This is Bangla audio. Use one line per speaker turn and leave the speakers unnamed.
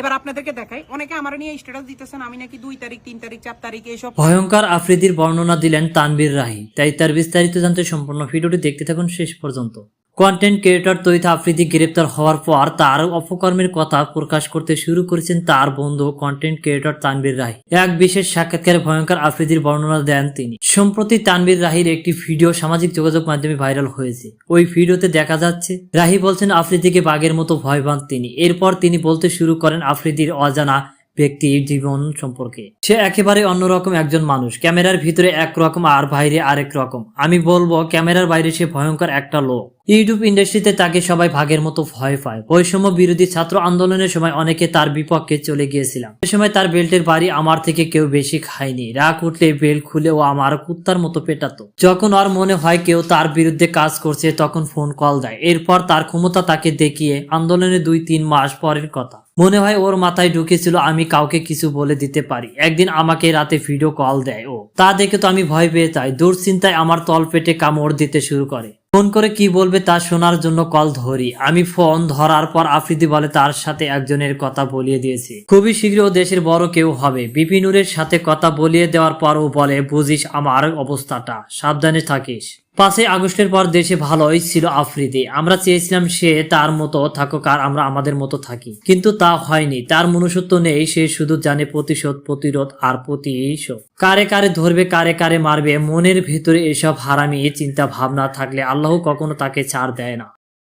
এবার আপনাদেরকে দেখাই। অনেকে আমার নিয়ে দিতেছেন, আমি নাকি দুই তারিখ, তিন তারিখ, চার
ভয়ঙ্কর আফ্রিদির বর্ণনা দিলেন তানবীর রাহি। তাই তার বিস্তারিত জানতে সম্পূর্ণ ভিডিওটি দেখতে থাকুন শেষ পর্যন্ত। কন্টেন্ট ক্রিয়েটর তৈথা আফ্রিদি গ্রেপ্তার হওয়ার পর তার অপকর্মের কথা প্রকাশ করতে শুরু করেছেন তার বন্ধু কন্টেন্ট ক্রিয়েটর তানবীর রাহি এক বিশেষ সাক্ষাৎকারে ভয়ঙ্কর আফ্রিদির বর্ণনা দেন তিনি। সম্প্রতি তানবীর রাহির একটি ভিডিও সামাজিক যোগাযোগ মাধ্যমে ভাইরাল হয়েছে। ওই ভিডিওতে দেখা যাচ্ছে, রাহি বলছেন আফ্রিদিকে বাঘের মতো ভয় পান তিনি। এরপর তিনি বলতে শুরু করেন আফ্রিদির অজানা ব্যক্তির জীবন সম্পর্কে। সে একেবারে অন্যরকম একজন মানুষ। ক্যামেরার ভিতরে একরকম আর বাইরে আরেক রকম। আমি বলব, ক্যামেরার বাইরে সে ভয়ঙ্কর একটা লোক। ইউটিউব ইন্ডাস্ট্রিতে তাকে সবাই ভাগের মতো ভয় পায়। বৈষম্য বিরোধী ছাত্র আন্দোলনের সময় অনেকে তার বিপক্ষে চলে গিয়েছিলাম। সে সময় তার বেল্টের বাড়ি আমার থেকে কেউ বেশি খায়নি। রাগ উঠলে বেল্ট খুলে ও আমার কুত্তার মতো পেটাতো। যখন ওর মনে হয় কেউ তার বিরুদ্ধে কাজ করছে, তখন ফোন কল দেয়। এরপর তার ক্ষমতা তাকে দেখিয়ে আন্দোলনের দুই তিন মাস পরের কথা। মনে হয় ওর মাথায় ঢুকেছিল, আমি কাউকে কিছু বলে দিতে পারি। একদিন আমাকে রাতে ভিডিও কল দেয় ও। তা দেখে তো আমি ভয় পেয়ে যাই। দুশ্চিন্তায় আমার তল পেটে কামড় দিতে শুরু করে। ফোন করে কি বলবে তা শোনার জন্য কল ধরি। আমি ফোন ধরার পর আফ্রিদি বলে তার সাথে একজনের কথা বলিয়ে দিয়েছি। খুবই শীঘ্র দেশের বড় কেউ হবে। বিপিনুরের সাথে কথা বলিয়ে দেওয়ার পর ও বলে, বুঝিস আমার অবস্থাটা। সাবধানে থাকিস। পাঁচই আগস্টের পর দেশে ভালোই ছিল আফ্রিদি। আমরা চেয়েছিলাম সে তার মতো থাকুক আর আমরা আমাদের মতো থাকি। কিন্তু তা হয়নি। তার মনুষ্যত্ব নেই, সে শুধু জানে প্রতিশোধ, প্রতিরোধ আর প্রতিশোধ। কারে কারে ধরবে, কারে কারে মারবে, মনের ভেতরে এসব হারামি চিন্তা ভাবনা থাকলে আল্লাহ কখনো তাকে ছাড় দেয় না।